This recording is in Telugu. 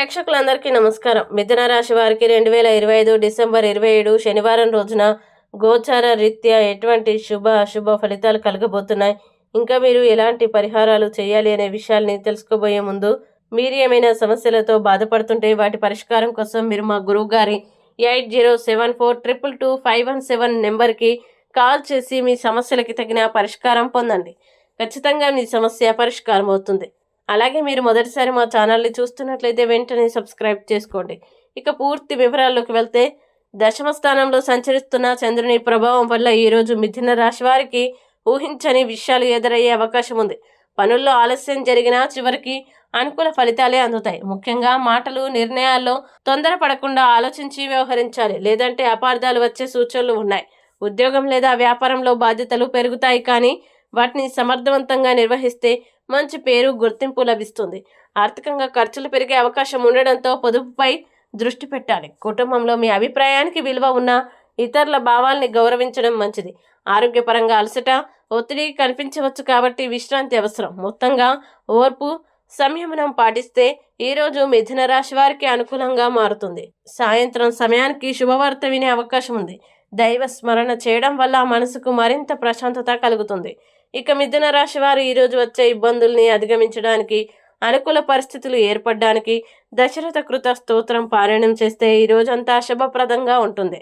ప్రేక్షకులందరికీ నమస్కారం. మిథున రాశి వారికి రెండు వేల ఇరవై ఐదు డిసెంబర్ ఇరవై ఏడు శనివారం రోజున గోచార రీత్యా ఎటువంటి శుభ అశుభ ఫలితాలు కలగబోతున్నాయి. ఇంకా మీరు ఎలాంటి పరిహారాలు చేయాలి అనే విషయాల్ని తెలుసుకోబోయే ముందు మీరు ఏమైనా సమస్యలతో బాధపడుతుంటే వాటి పరిష్కారం కోసం మీరు మా గురువు గారి eight zero seven four triple two five one seven నెంబర్కి కాల్ చేసి మీ సమస్యలకి తగిన పరిష్కారం పొందండి. ఖచ్చితంగా మీ సమస్య పరిష్కారం అవుతుంది అలాగే మీరు మొదటిసారి మా ఛానల్ని చూస్తున్నట్లయితే వెంటనే సబ్స్క్రైబ్ చేసుకోండి. ఇక పూర్తి వివరాల్లోకి వెళ్తే దశమ స్థానంలో సంచరిస్తున్న చంద్రుని ప్రభావం వల్ల ఈరోజు మిథున రాశి వారికి ఊహించని విషయాలు ఎదురయ్యే అవకాశం ఉంది. పనుల్లో ఆలస్యం జరిగినా చివరికి అనుకూల ఫలితాలే అందుతాయి. ముఖ్యంగా మాటలు నిర్ణయాల్లో తొందరపడకుండా ఆలోచించి వ్యవహరించాలి. లేదంటే అపార్థాలు వచ్చే సూచనలు ఉన్నాయి. ఉద్యోగం లేదా వ్యాపారంలో బాధ్యతలు పెరుగుతాయి కానీ వాటిని సమర్థవంతంగా నిర్వహిస్తే మంచి పేరు గుర్తింపు లభిస్తుంది. ఆర్థికంగా ఖర్చులు పెరిగే అవకాశం ఉండడంతో పొదుపుపై దృష్టి పెట్టాలి. కుటుంబంలో మీ అభిప్రాయానికి విలువ ఉన్న ఇతరుల భావాల్ని గౌరవించడం మంచిది. ఆరోగ్యపరంగా అలసట ఒత్తిడి కనిపించవచ్చు కాబట్టి విశ్రాంతి అవసరం. మొత్తంగా ఓర్పు సంయమనం పాటిస్తే ఈరోజు మిథున రాశి వారికి అనుకూలంగా మారుతుంది. సాయంత్రం సమయానికి శుభవార్త వినే అవకాశం ఉంది. దైవ స్మరణ చేయడం వల్ల మనసుకు మరింత ప్రశాంతత కలుగుతుంది. ఇక మిథున రాశి వారు ఈరోజు వచ్చే ఇబ్బందుల్ని అధిగమించడానికి అనుకూల పరిస్థితులు ఏర్పడడానికి దశరథ కృత స్తోత్రం పారాయణం చేస్తే ఈ శుభప్రదంగా ఉంటుంది.